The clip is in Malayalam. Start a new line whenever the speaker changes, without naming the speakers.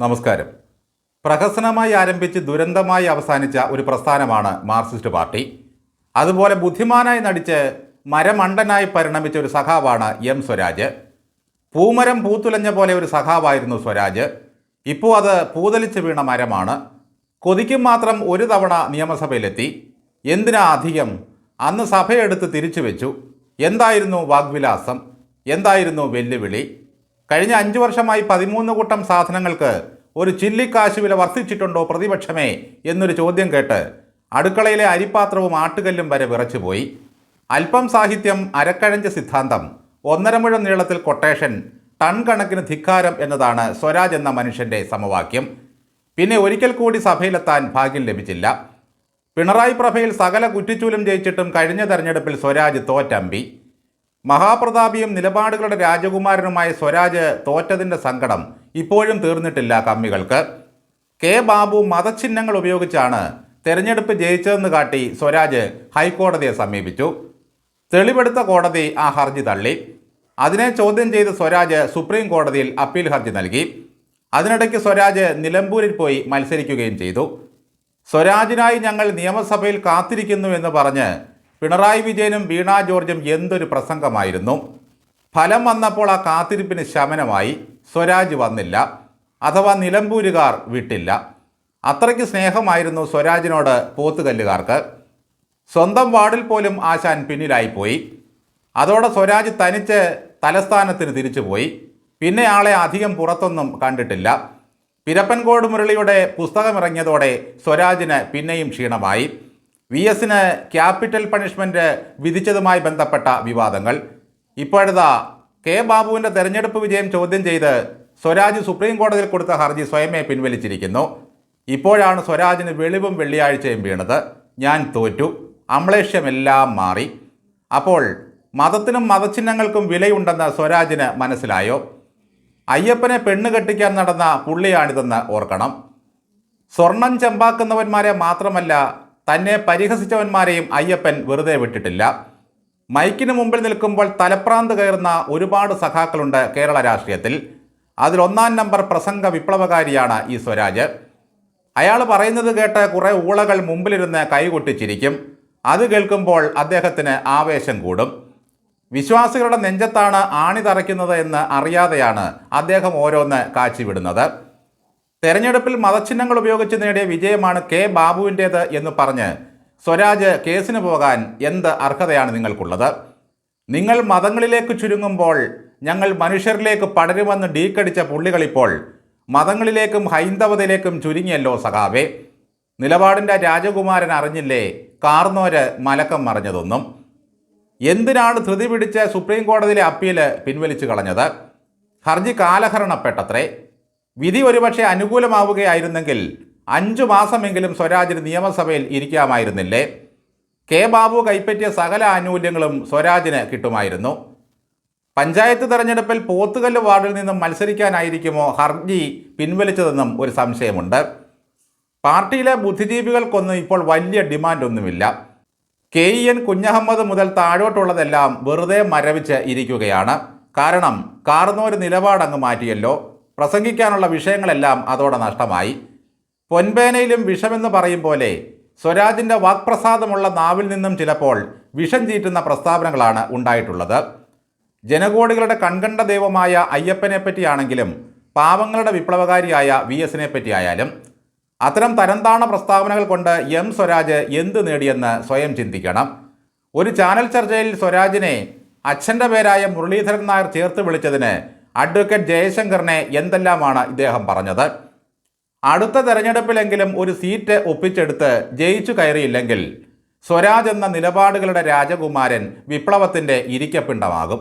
നമസ്കാരം. പ്രഹസനമായി ആരംഭിച്ച് ദുരന്തമായി അവസാനിച്ച ഒരു പ്രസ്ഥാനമാണ് മാർക്സിസ്റ്റ് പാർട്ടി. അതുപോലെ ബുദ്ധിമാനായി നടിച്ച് മരമണ്ടനായി പരിണമിച്ച ഒരു സഖാവാണ് എം സ്വരാജ്. പൂമരം പൂത്തുലഞ്ഞ പോലെ ഒരു സഖാവായിരുന്നു സ്വരാജ്. ഇപ്പോൾ അത് പൂതലിച്ച് വീണ മരമാണ്. കൊതിക്കും മാത്രം ഒരു തവണ നിയമസഭയിലെത്തി. എന്തിനാ അധികം? അന്ന് സഭയെടുത്ത് തിരിച്ചു വെച്ചു എന്തായിരുന്നു വാഗ്വിലാസം? എന്തായിരുന്നു വെല്ലുവിളി? കഴിഞ്ഞ അഞ്ചു വർഷമായി പതിമൂന്ന് കൂട്ടം സാധനങ്ങൾക്ക് ഒരു ചില്ലിക്കാശ് വില വർദ്ധിച്ചിട്ടുണ്ടോ പ്രതിപക്ഷമേ എന്നൊരു ചോദ്യം കേട്ട് അടുക്കളയിലെ അരിപ്പാത്രവും ആട്ടുകല്ലും വരെ വിറച്ചുപോയി. അല്പം സാഹിത്യം അരക്കഴഞ്ച് സിദ്ധാന്തം ഒന്നരമുഴ നീളത്തിൽ കൊട്ടേഷൻ ടൺ കണക്കിന് ധിക്കാരം എന്നതാണ് സ്വരാജ് എന്ന മനുഷ്യന്റെ സമവാക്യം. പിന്നെ ഒരിക്കൽ കൂടി സഭയിലെത്താൻ ഭാഗ്യം ലഭിച്ചില്ല. പിണറായി പ്രഭയിൽ സകല കുറ്റിച്ചൂലും ജയിച്ചിട്ടും കഴിഞ്ഞ തെരഞ്ഞെടുപ്പിൽ സ്വരാജ് തോറ്റമ്പി. മഹാപ്രതാപിയും നിലപാടുകളുടെ രാജകുമാരനുമായ സ്വരാജ് തോറ്റതിന്റെ സങ്കടം ഇപ്പോഴും തീർന്നിട്ടില്ല കമ്മികൾക്ക്. കെ ബാബു മതചിഹ്നങ്ങൾ ഉപയോഗിച്ചാണ് തെരഞ്ഞെടുപ്പ് ജയിച്ചതെന്ന് കാട്ടി സ്വരാജ് ഹൈക്കോടതിയെ സമീപിച്ചു. തെളിവെടുത്ത കോടതി ആ ഹർജി തള്ളി. അതിനെ ചോദ്യം ചെയ്ത് സ്വരാജ് സുപ്രീം കോടതിയിൽ അപ്പീൽ ഹർജി നൽകി. അതിനിടയ്ക്ക് സ്വരാജ് നിലമ്പൂരിൽ പോയി മത്സരിക്കുകയും ചെയ്തു. സ്വരാജിനായി ഞങ്ങൾ നിയമസഭയിൽ കാത്തിരിക്കുന്നു എന്ന് പറഞ്ഞ് പിണറായി വിജയനും വീണ ജോർജും എന്തൊരു പ്രസംഗമായിരുന്നു. ഫലം വന്നപ്പോൾ ആ കാത്തിരിപ്പിന് ശമനമായി. സ്വരാജ് വന്നില്ല. അഥവാ നിലമ്പൂരുകാർ വിട്ടില്ല. അത്രയ്ക്ക് സ്നേഹമായിരുന്നു സ്വരാജിനോട് പോത്തുകല്ലുകാർക്ക്. സ്വന്തം വാർഡിൽ പോലും ആശാൻ പിന്നിലായിപ്പോയി. അതോടെ സ്വരാജ് തനിച്ച് തലസ്ഥാനത്തിന് തിരിച്ചുപോയി. പിന്നെ ആളെ അധികം പുറത്തൊന്നും കണ്ടിട്ടില്ല. പിരപ്പൻകോട് മുരളിയുടെ പുസ്തകമിറങ്ങിയതോടെ സ്വരാജിന് പിന്നെയും ക്ഷീണമായി. വി എസിന് ക്യാപിറ്റൽ പണിഷ്മെന്റ് വിധിച്ചതുമായി ബന്ധപ്പെട്ട വിവാദങ്ങൾ. ഇപ്പോഴതാ കെ ബാബുവിന്റെ തെരഞ്ഞെടുപ്പ് വിജയം ചോദ്യം ചെയ്ത് സ്വരാജ് സുപ്രീം കോടതിയിൽ കൊടുത്ത ഹർജി സ്വയമേ പിൻവലിച്ചിരിക്കുന്നു. ഇപ്പോഴാണ് സ്വരാജിന് വെളിവും വെള്ളിയാഴ്ചയും വീണത്. ഞാൻ തോറ്റു. അമ്ലേഷ്യമെല്ലാം മാറി. അപ്പോൾ മതത്തിനും മതചിഹ്നങ്ങൾക്കും വിലയുണ്ടെന്ന് സ്വരാജിന് മനസ്സിലായോ? അയ്യപ്പനെ പെണ്ണ് കെട്ടിക്കാൻ നടന്ന പുള്ളിയാണിതെന്ന് ഓർക്കണം. സ്വർണം ചെമ്പാക്കുന്നവന്മാരെ മാത്രമല്ല തന്നെ പരിഹസിച്ചവന്മാരെയും അയ്യപ്പൻ വെറുതെ വിട്ടിട്ടില്ല. മൈക്കിന് മുമ്പിൽ നിൽക്കുമ്പോൾ തലപ്രാന്ത് കയറുന്ന ഒരുപാട് സഖാക്കളുണ്ട് കേരള രാഷ്ട്രീയത്തിൽ. അതിലൊന്നാം നമ്പർ പ്രസംഗ വിപ്ലവകാരിയാണ് ഈ സ്വരാജ്. അയാൾ പറയുന്നത് കേട്ട് കുറേ ഊളകൾ മുമ്പിലിരുന്ന് കൈകൊട്ടിച്ചിരിക്കും. അത് കേൾക്കുമ്പോൾ അദ്ദേഹത്തിന് ആവേശം കൂടും. വിശ്വാസികളുടെ നെഞ്ചത്താണ് ആണി തറയ്ക്കുന്നത് എന്ന് അറിയാതെയാണ് അദ്ദേഹം ഓരോന്ന് കാച്ചിവിടുന്നത്. തെരഞ്ഞെടുപ്പിൽ മതചിഹ്നങ്ങൾ ഉപയോഗിച്ച് നേടിയ വിജയമാണ് കെ ബാബുവിന്റേത് എന്ന് പറഞ്ഞ് സ്വരാജ് കേസിന് പോകാൻ എന്ത് അർഹതയാണ് നിങ്ങൾക്കുള്ളത്? നിങ്ങൾ മതങ്ങളിലേക്ക് ചുരുങ്ങുമ്പോൾ ഞങ്ങൾ മനുഷ്യരിലേക്ക് പടരുമെന്ന് ഡീക്കടിച്ച പുള്ളികളിപ്പോൾ മതങ്ങളിലേക്കും ഹൈന്ദവതയിലേക്കും ചുരുങ്ങിയല്ലോ സഖാവേ. നിലപാടിന്റെ രാജകുമാരൻ അറിഞ്ഞില്ലേ? കാർന്നോര് മലക്കം മറിഞ്ഞതൊന്നും. എന്തിനാണ് ധൃതി പിടിച്ച് സുപ്രീം കോടതിയിലെ അപ്പീൽ പിൻവലിച്ചു കളഞ്ഞത്? ഹർജി കാലഹരണപ്പെട്ടത്രേ. വിധി ഒരുപക്ഷെ അനുകൂലമാവുകയായിരുന്നെങ്കിൽ അഞ്ചു മാസമെങ്കിലും സ്വരാജിന് നിയമസഭയിൽ ഇരിക്കാമായിരുന്നില്ലേ? കെ ബാബു കൈപ്പറ്റിയ സകല ആനുകൂല്യങ്ങളും സ്വരാജിന് കിട്ടുമായിരുന്നു. പഞ്ചായത്ത് തെരഞ്ഞെടുപ്പിൽ പോത്തുകല്ല് വാർഡിൽ നിന്നും മത്സരിക്കാനായിരിക്കുമോ ഹർജി പിൻവലിച്ചതെന്നും ഒരു സംശയമുണ്ട്. പാർട്ടിയിലെ ബുദ്ധിജീവികൾക്കൊന്നും ഇപ്പോൾ വലിയ ഡിമാൻഡൊന്നുമില്ല. കെ ഇ എൻ കുഞ്ഞഹമ്മദ് മുതൽ താഴോട്ടുള്ളതെല്ലാം വെറുതെ മരവിച്ച് ഇരിക്കുകയാണ്. കാരണം കാർന്നോര് നിലപാടങ്ങ് മാറ്റിയല്ലോ. പ്രസംഗിക്കാനുള്ള വിഷയങ്ങളെല്ലാം അതോടെ നഷ്ടമായി. പൊൻപേനയിലും വിഷമെന്ന് പറയും പോലെ സ്വരാജിന്റെ വാക്പ്രസാദമുള്ള നാവിൽ നിന്നും ചിലപ്പോൾ വിഷം ചീറ്റുന്ന പ്രസ്താവനകളാണ് ഉണ്ടായിട്ടുള്ളത്. ജനകോടികളുടെ കൺകണ്ട ദൈവമായ അയ്യപ്പനെ പറ്റിയാണെങ്കിലും പാവങ്ങളുടെ വിപ്ലവകാരിയായ വി എസിനെ പറ്റിയായാലും അത്തരം തരംതാണ പ്രസ്താവനകൾ കൊണ്ട് എം സ്വരാജ് എന്ത് നേടിയെന്ന് സ്വയം ചിന്തിക്കണം. ഒരു ചാനൽ ചർച്ചയിൽ സ്വരാജിനെ അച്ഛന്റെ പേരായ മുരളീധരൻ നായർ ചേർത്ത് വിളിച്ചതിന് അഡ്വക്കേറ്റ് ജയശങ്കറിനെ എന്തെല്ലാമാണ് ഇദ്ദേഹം പറഞ്ഞത്? അടുത്ത തെരഞ്ഞെടുപ്പിലെങ്കിലും ഒരു സീറ്റ് ഒപ്പിച്ചെടുത്ത് ജയിച്ചു കയറിയില്ലെങ്കിൽ സ്വരാജ് എന്ന നിലപാടുകളുടെ രാജകുമാരൻ വിപ്ലവത്തിന്റെ ഇരിക്കപ്പിണ്ടമാകും